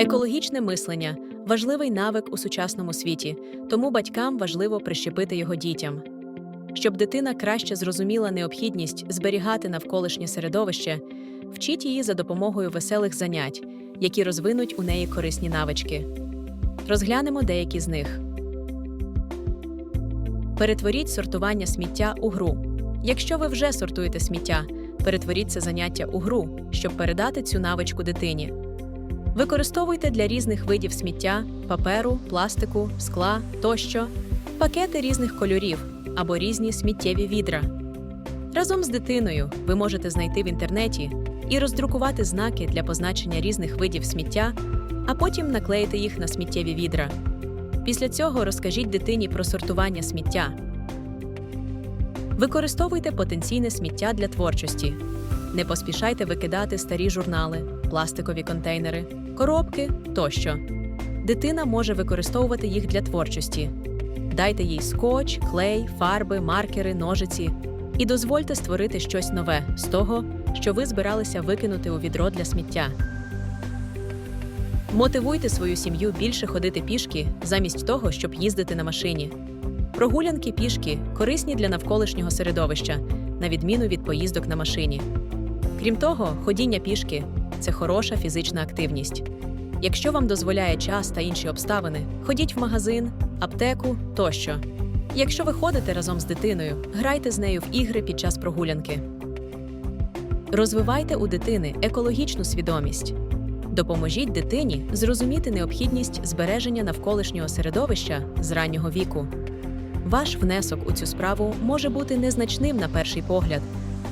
Екологічне мислення важливий навик у сучасному світі, тому батькам важливо прищепити його дітям. Щоб дитина краще зрозуміла необхідність зберігати навколишнє середовище, вчіть її за допомогою веселих занять, які розвинуть у неї корисні навички. Розглянемо деякі з них. Перетворіть сортування сміття у гру. Якщо ви вже сортуєте сміття, перетворіть це заняття у гру, щоб передати цю навичку дитині. Використовуйте для різних видів сміття, паперу, пластику, скла тощо, пакети різних кольорів або різні сміттєві відра. Разом з дитиною ви можете знайти в інтернеті і роздрукувати знаки для позначення різних видів сміття, а потім наклеїти їх на сміттєві відра. Після цього розкажіть дитині про сортування сміття. Використовуйте потенційне сміття для творчості. Не поспішайте викидати старі журнали, пластикові контейнери, коробки тощо. Дитина може використовувати їх для творчості. Дайте їй скотч, клей, фарби, маркери, ножиці і дозвольте створити щось нове з того, що ви збиралися викинути у відро для сміття. Мотивуйте свою сім'ю більше ходити пішки замість того, щоб їздити на машині. Прогулянки пішки корисні для навколишнього середовища, на відміну від поїздок на машині. Крім того, ходіння пішки це хороша фізична активність. Якщо вам дозволяє час та інші обставини, ходіть в магазин, аптеку тощо. Якщо ви ходите разом з дитиною, грайте з нею в ігри під час прогулянки. Розвивайте у дитини екологічну свідомість. Допоможіть дитині зрозуміти необхідність збереження навколишнього середовища з раннього віку. Ваш внесок у цю справу може бути незначним на перший погляд,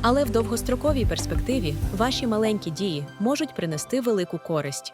але в довгостроковій перспективі ваші маленькі дії можуть принести велику користь.